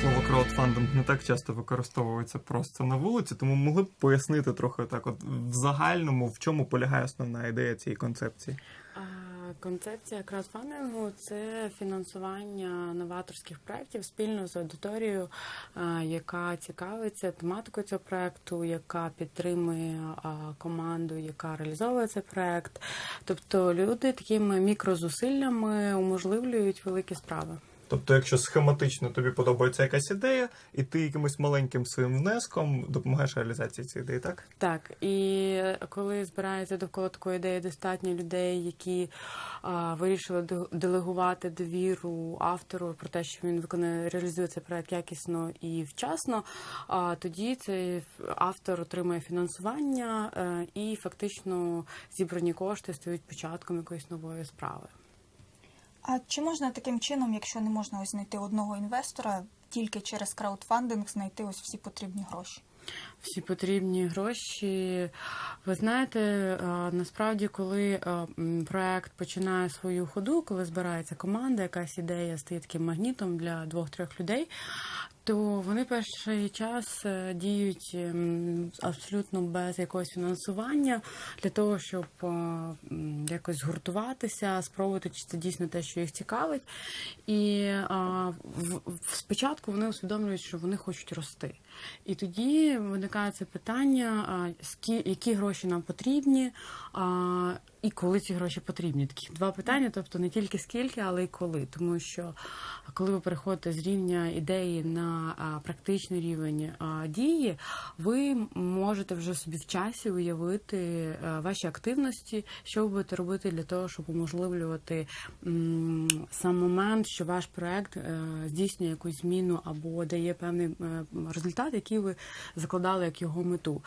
слово краудфандинг не так часто використовується просто на вулиці, тому могли б пояснити трохи так, от в загальному, в чому полягає основна ідея цієї концепції. Концепція краудфандингу це фінансування новаторських проєктів спільно з аудиторією, яка цікавиться тематикою цього проєкту, яка підтримує команду, яка реалізовує цей проєкт. Тобто люди такими мікрозусиллями уможливлюють великі справи. Тобто, якщо схематично тобі подобається якась ідея, і ти якимось маленьким своїм внеском допомагаєш реалізації цієї ідеї, так? Так, і коли збирається довкола такої ідеї достатньо людей, які а, вирішили де- делегувати довіру автору про те, що він виконує реалізує цей проект якісно і вчасно, а тоді цей автор отримує фінансування е, і фактично зібрані кошти стають початком якоїсь нової справи. А чи можна таким чином, якщо не можна ось знайти одного інвестора, тільки через краудфандинг знайти ось всі потрібні гроші? всі потрібні гроші. Ви знаєте, насправді, коли проект починає свою ходу, коли збирається команда, якась ідея стає таким магнітом для двох-трьох людей. То вони перший час е, діють ем, абсолютно без якогось фінансування для того, щоб е, якось згуртуватися, спробувати, чи це дійсно те, що їх цікавить. І в, спочатку вони усвідомлюють, що вони хочуть рости. І тоді виникає це питання, які гроші нам потрібні, і коли ці гроші потрібні. Такі два питання, тобто не тільки скільки, але й коли. Тому що коли ви переходите з рівня ідеї на практичний рівень дії, ви можете вже собі в часі уявити ваші активності, що ви будете робити для того, щоб уможливлювати сам момент, що ваш проект е, здійснює якусь зміну або дає певний е, результат, який ви закладали як його мету.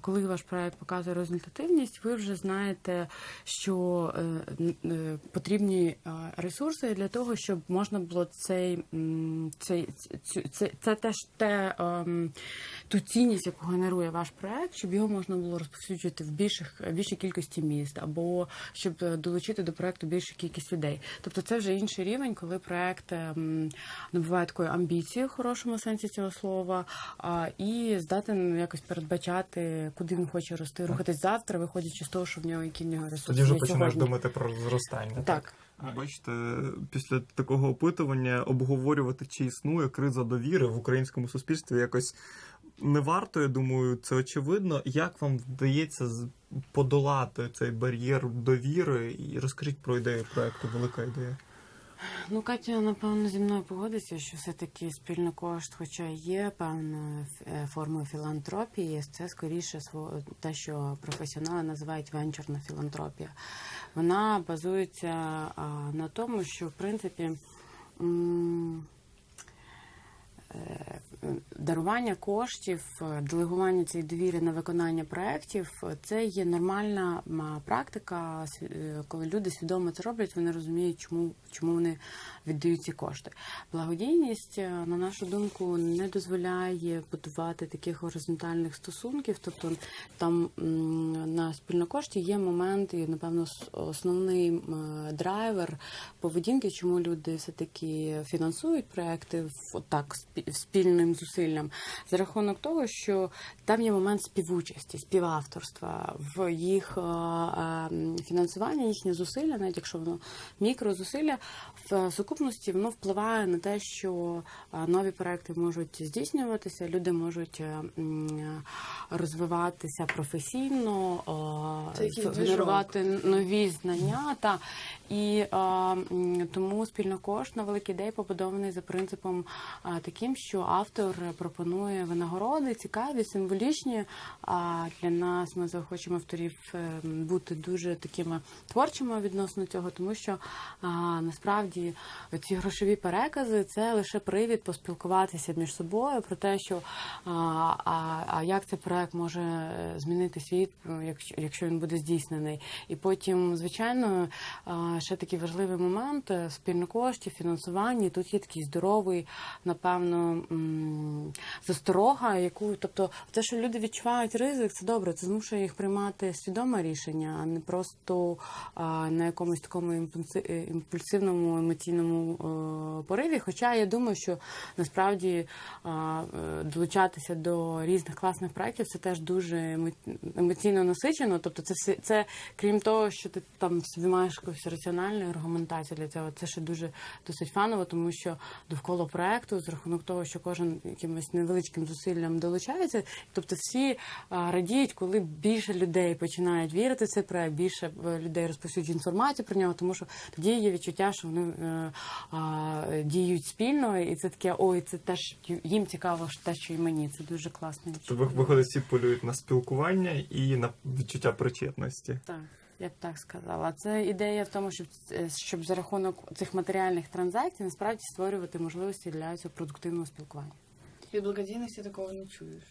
Коли ваш проект показує результативність, ви вже знаєте, що е, е, потрібні е, ресурси для того, щоб можна було цей, цей цю- це, це теж те ем, ту цінність, яку генерує ваш проект, щоб його можна було розповсюджувати в більших більшій кількості міст, або щоб долучити до проекту більшу кількість людей. Тобто це вже інший рівень, коли проект ем, набуває такої амбіції в хорошому сенсі цього слова, і здатен якось передбачати, куди він хоче рости, рухатись завтра, виходячи з того, що в нього які в нього ресурси. Тоді вже починаєш думати про зростання. Так. Бачите, після такого опитування обговорювати, чи існує криза довіри в українському суспільстві, якось не варто. Я думаю, це очевидно. Як вам вдається з- подолати цей бар'єр довіри? І розкажіть про ідею проекту Велика ідея. Ну, Катя, напевно, зі мною погодиться, що все-таки спільний кошт, хоча є певною е, формою філантропії, це скоріше те, що професіонали називають венчурна філантропія. Вона базується на тому, що в принципі. Е, Дарування коштів, е, делегування цієї довіри на виконання проєктів – це є нормальна практика, е, коли люди свідомо це роблять, вони розуміють, чому, чому вони віддають ці кошти. Благодійність, е, на нашу думку, не дозволяє будувати таких горизонтальних стосунків. Тобто там на спільнокошті є момент, і напевно основний драйвер поведінки, чому люди все таки фінансують проекти в так спільним зусиллям, за рахунок того, що там є момент співучасті, співавторства в їх е, е, фінансування, їхнє зусилля, навіть якщо воно мікрозусилля, в сукупності воно впливає на те, що е, нові проекти можуть здійснюватися, люди можуть розвиватися професійно, генерувати нові знання. Та і тому спільнокошт на великій ідеї побудований за принципом е, таким, що автор пропонує винагороди, цікаві, символічні. А для нас ми захочемо авторів е, бути дуже такими творчими відносно цього, тому що а, насправді ці грошові перекази це лише привід поспілкуватися між собою про те, що а, а, а як цей проект може е, змінити світ, е, якщо, якщо він буде здійснений. І потім, звичайно, ще такий важливий момент е, спільно коштів, фінансування. Тут є такий здоровий, напевно, засторога, яку, тобто, те, що люди відчувають ризик, це добре. Це змушує їх приймати свідоме рішення, а не просто а, на якомусь такому е, імпульсивному емоційному е, пориві. Хоча я думаю, що насправді а, е, долучатися до різних класних проєктів це теж дуже емо- емоційно насичено. Тобто, це все це крім того, що ти там собі маєш якусь раціональну аргументацію для цього. Це ще дуже досить фаново, тому що довкола проекту, з рахунок того, що кожен якимось невеличким зусиллям долучається, тобто всі радіють, коли більше людей починають вірити в цей проект, більше е, людей розповсюджують інформацію про нього, тому що тоді є відчуття, що вони е, діють спільно, і це таке, ой, це теж їм цікаво те, що і мені. Це дуже класно. То ви- виходить, всі полюють на спілкування і на відчуття причетності. Так, я б так сказала. Це ідея в тому, щоб, е, щоб за рахунок цих матеріальних транзакцій насправді створювати можливості для цього продуктивного спілкування. Від благодійності такого не чуєш.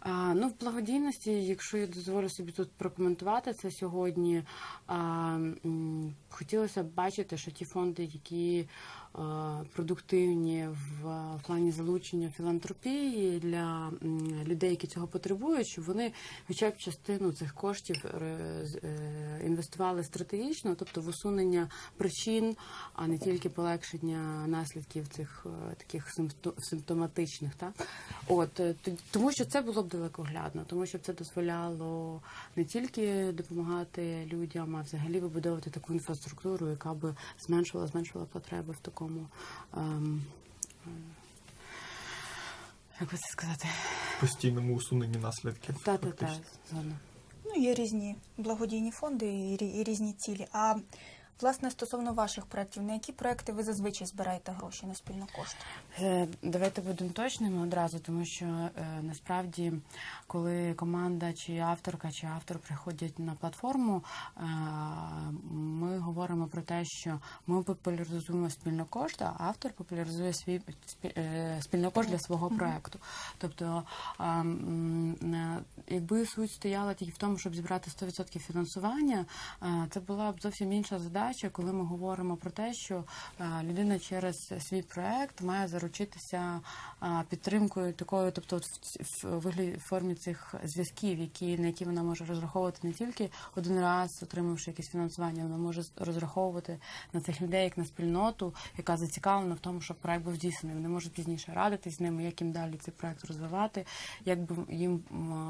А, ну, в благодійності, якщо я дозволю собі тут прокоментувати це сьогодні, а, м, хотілося б бачити, що ті фонди, які продуктивні в, плані залучення філантропії для людей, які цього потребують, щоб вони хоча б частину цих коштів е, е, інвестували стратегічно, тобто в усунення причин, а не тільки полегшення наслідків цих е, таких симпто- симптоматичних. Так? От, е, тому що це було б далекоглядно, тому що це дозволяло не тільки допомагати людям, а взагалі вибудовувати таку інфраструктуру, яка би зменшувала, зменшувала потреби в такому. Ем, е, як би це сказати? Постійному усуненні наслідків. Та-та-та, фактично. Ну, є різні благодійні фонди і, і різні цілі. А власне стосовно ваших проєктів, на які проекти ви зазвичай збираєте гроші на спільну кошту? Е, Давайте будемо точними одразу, тому що е, насправді, коли команда чи авторка, чи автор приходять на платформу, е, ми говоримо про те, що ми популяризуємо спільну кошт, а автор популяризує свій спі- спільну кошт для свого проекту. Тобто, якби суть стояла тільки в тому, щоб зібрати 100% фінансування, це була б зовсім інша задача, коли ми говоримо про те, що е, людина через свій проект має заручитися е, підтримкою такою, тобто в, вигляді формі цих зв'язків, які на які вона може розраховувати не тільки один раз, отримавши якесь фінансування, вона може розраховувати на цих людей як на спільноту, яка зацікавлена в тому, щоб проект був здійснений. Вони можуть пізніше радитись з ними, як їм далі цей проект розвивати, як би їм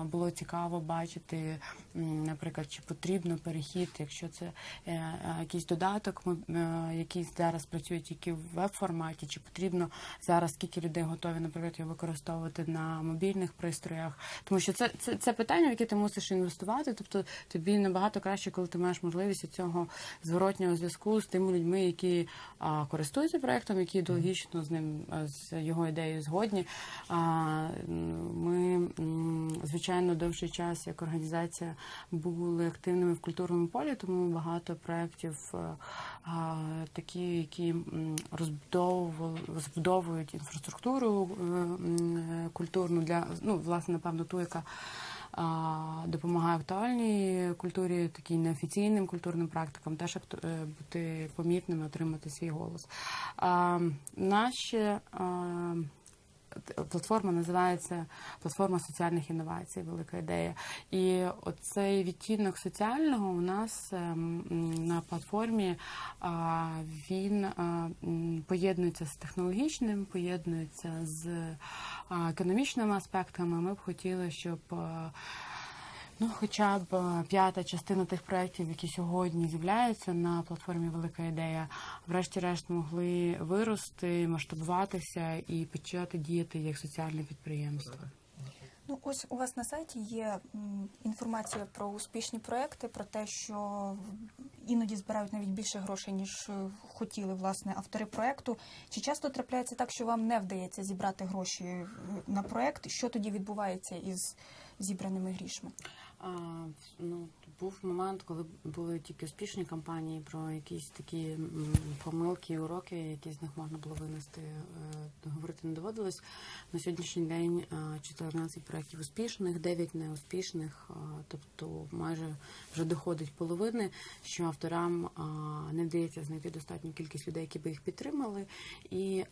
було цікаво бачити, наприклад, чи потрібно перехід, якщо це е, якийсь додаток, е, який зараз працює тільки в веб-форматі, чи потрібно зараз скільки людей готові, наприклад, його використовувати на мобільних пристроях, тому що це, це, це питання, в яке ти мусиш інвестувати. Тобто тобі набагато краще, коли ти маєш можливість цього зворотнього зв'язку з тими людьми, які а, користуються проектом, які ідеологічно з ним з його ідеєю згодні. А, ми, звичайно, довший час як організація були активними в культурному полі, тому багато проєктів е, такі, які розбудовують інфраструктуру е, е, культурну для ну, власне, напевно, ту, яка допомагає актуальній культурі, такій неофіційним культурним практикам, теж е, бути помітними, отримати свій голос. Наші платформа називається платформа соціальних інновацій, велика ідея. І оцей відтінок соціального у нас ем, на платформі він поєднується з технологічним, поєднується з економічними аспектами. Ми б хотіли, щоб. Ну, хоча б е, п'ята частина тих проєктів, які сьогодні з'являються на платформі Велика ідея, врешті-решт могли вирости, масштабуватися і почати діяти як соціальне підприємство. Ну, ось у вас на сайті є інформація про успішні проекти, про те, що іноді збирають навіть більше грошей, ніж е, хотіли власне автори проекту. Чи часто трапляється так, що вам не вдається зібрати гроші е, на проект? Що тоді відбувається із зібраними грішми? Ну, був момент, коли були тільки успішні кампанії про якісь такі помилки уроки, які з них можна було винести. е, Говорити не доводилось. На сьогоднішній день е, 14 проєктів успішних, 9 неуспішних, е, тобто майже вже доходить половини, що авторам е, не вдається знайти достатню кількість людей, які би їх підтримали, і е,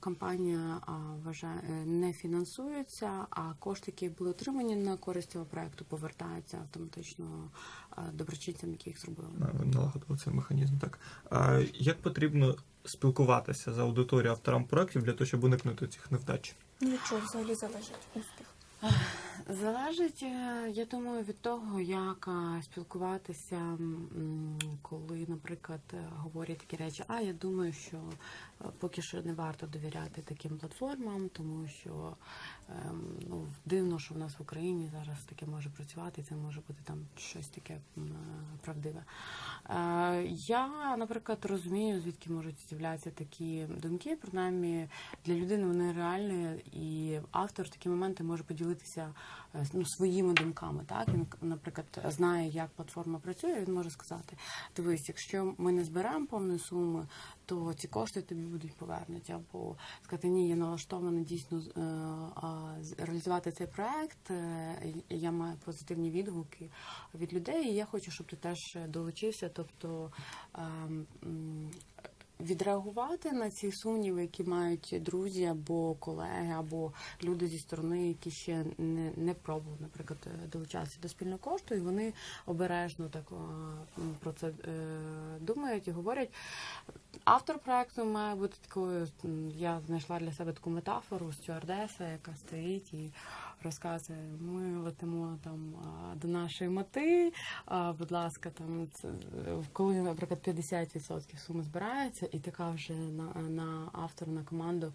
кампанія е, вважає е, не фінансується, а кошти, які були отримані на користь цього проекту, повертаються автоматично доброчинцям, які їх зробили. Ви налагодили цей механізм. Так а як потрібно спілкуватися з аудиторією авторам проектів для того, щоб уникнути цих невдач? нічого Від чого взагалі залежить успіх? Залежить, е, я думаю, від того, як е, спілкуватися, коли, наприклад, е, говорять такі речі. А я думаю, що поки що не варто довіряти таким платформам, тому що ем, ну, дивно, що в нас в Україні зараз таке може працювати, і це може бути там щось таке правдиве. Я, наприклад, розумію, звідки можуть з'являтися такі думки. Принаймні для людини вони реальні, і автор такі моменти може поділитися е, ну, своїми думками. Так він, наприклад, знає, як платформа працює. Він може сказати: дивись, якщо ми не зберемо повної суми, то ці кошти тобі будуть повернуті. Або сказати, ні, я налаштована дійсно е, реалізувати цей проект. е, Я маю позитивні відгуки від людей. І я хочу, щоб ти теж долучився. Тобто ем, відреагувати на ці сумніви, які мають друзі або колеги, або люди зі сторони, які ще не, не пробували, наприклад, е, долучатися до спільного кошту, і вони обережно так про це е, думають і говорять. Автор проекту має бути такою. Я знайшла для себе таку метафору стюардеса, яка стоїть і розказує: ми летимо там до нашої мети. Будь ласка, там це коли, наприклад, 50% суми збирається, і така вже на, на автора, на команду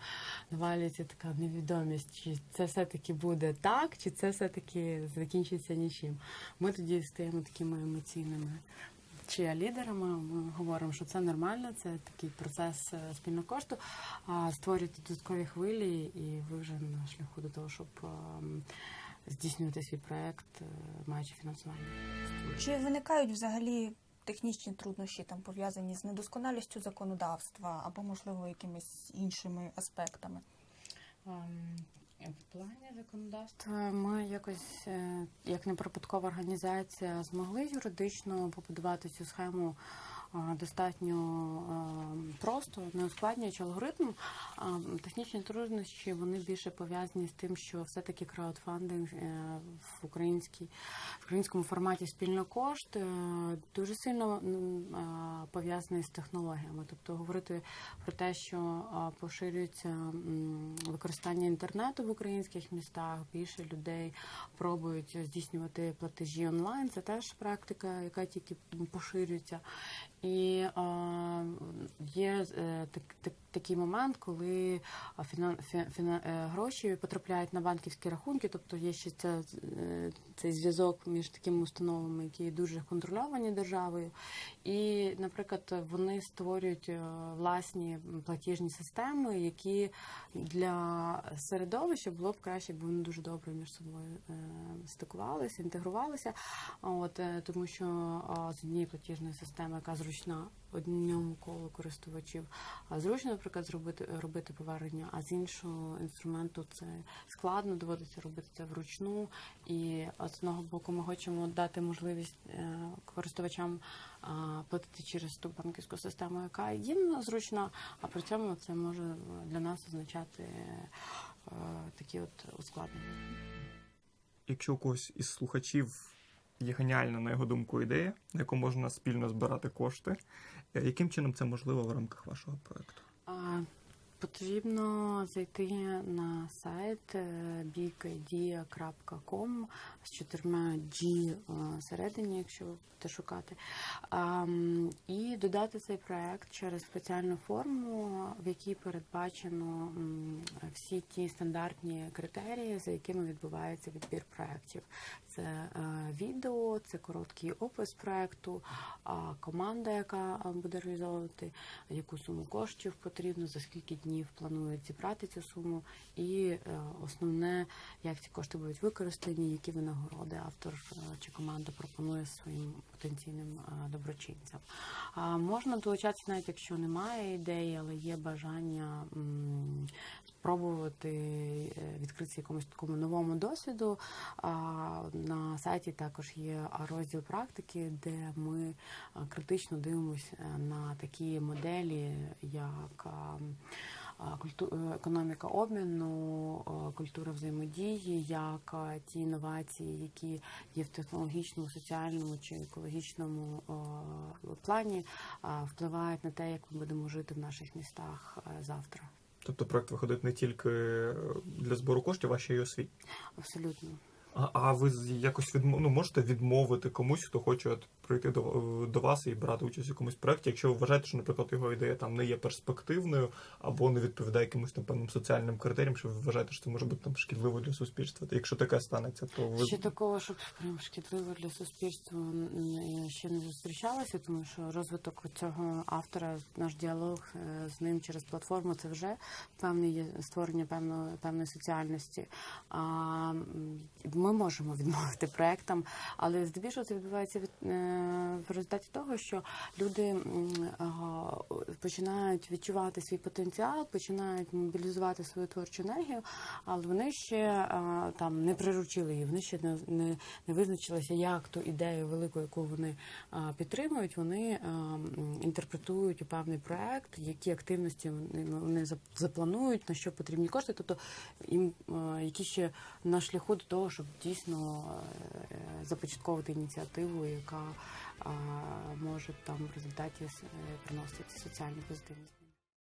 навалюється така невідомість, чи це все-таки буде так, чи це все-таки закінчиться нічим. Ми тоді стаємо такими емоційними. Чи лідерами ми говоримо, що це нормально, це такий процес е, спільного кошту. А створюєте додаткові хвилі, і ви вже на шляху до того, щоб ем, здійснювати свій проект, е, маючи фінансування. Чи виникають взагалі технічні труднощі там пов'язані з недосконалістю законодавства або, можливо, якимись іншими аспектами? В плані законодавства? Ми якось, е, як неприбуткова організація, змогли юридично побудувати цю схему достатньо е, просто, не ускладнюючи алгоритм. Технічні труднощі вони більше пов'язані з тим, що все-таки краудфандинг е, в українській в українському форматі спільно кошт е, дуже сильно е, пов'язаний з технологіями. Тобто говорити про те, що е, поширюється використання інтернету в українських містах, більше людей пробують здійснювати платежі онлайн. Це теж практика, яка тільки поширюється. І е, є е, так, так, такий момент, коли а, фінан, фі- фіна, е, гроші потрапляють на банківські рахунки, тобто є ще ця, е, цей зв'язок між такими установами, які дуже контрольовані державою. І, наприклад, вони створюють е, власні платіжні системи, які для середовища було б краще, якби вони дуже добре між собою стикувалися, інтегрувалися. От тому, що з однієї платіжної системи, яка зручна одному колу користувачів, зручно, наприклад, зробити робити повернення, а з іншого інструменту це складно, доводиться робити це вручну. І з одного боку, ми хочемо дати можливість е, користувачам платити через ту банківську систему, яка їм зручна, а при цьому це може для нас означати е, такі от ускладнення. Якщо у когось із слухачів є геніальна, на його думку, ідея, на яку можна спільно збирати кошти, яким чином це можливо в рамках вашого проекту? Потрібно зайти на сайт е, bigidea.com з чотирма G е, всередині, якщо ви будете шукати, і додати цей проект через спеціальну форму, в якій передбачено всі ті стандартні критерії, за якими відбувається відбір проєктів. Це е, відео, це короткий опис проекту, команда, яка буде реалізовувати, яку суму коштів потрібно, за скільки днів. Днів планують зібрати цю суму, і е, основне, як ці кошти будуть використані, які винагороди автор е, чи команда пропонує своїм потенційним е, доброчинцям. Можна долучатися, навіть якщо немає ідеї, але є бажання спробувати відкритися якомусь такому новому досвіду. На сайті також є розділ практики, де ми критично дивимося на такі моделі, як е, економіка обміну, культура взаємодії, як ті інновації, які є в технологічному, соціальному чи екологічному плані, впливають на те, як ми будемо жити в наших містах завтра. Тобто проект виходить не тільки е, для збору коштів, а ще й освіт. Абсолютно. А, а ви якось відмо... ну, можете відмовити комусь, хто хоче от прийти до, до вас і брати участь в якомусь проєкті, якщо ви вважаєте, що, наприклад, його ідея там не є перспективною або не відповідає якимось там певним соціальним критеріям, що ви вважаєте, що це може бути там шкідливо для суспільства. Та якщо таке станеться, то ви Ще такого, щоб прям шкідливо для суспільства ще не зустрічалася, тому що розвиток цього автора, наш діалог е, з ним через платформу, це вже певне створення певної певної соціальності. А ми можемо відмовити проектам, але здебільшого це відбувається від е, в результаті того, що люди починають відчувати свій потенціал, починають мобілізувати свою творчу енергію, але вони ще там не приручили її, вони ще не, не, не визначилися, як ту ідею велику, яку вони підтримують, вони інтерпретують у певний проект, які активності вони, запланують, на що потрібні кошти, тобто їм які ще на шляху до того, щоб дійсно е, започатковувати ініціативу, яка може там в результаті е, приносити соціальну позитивність.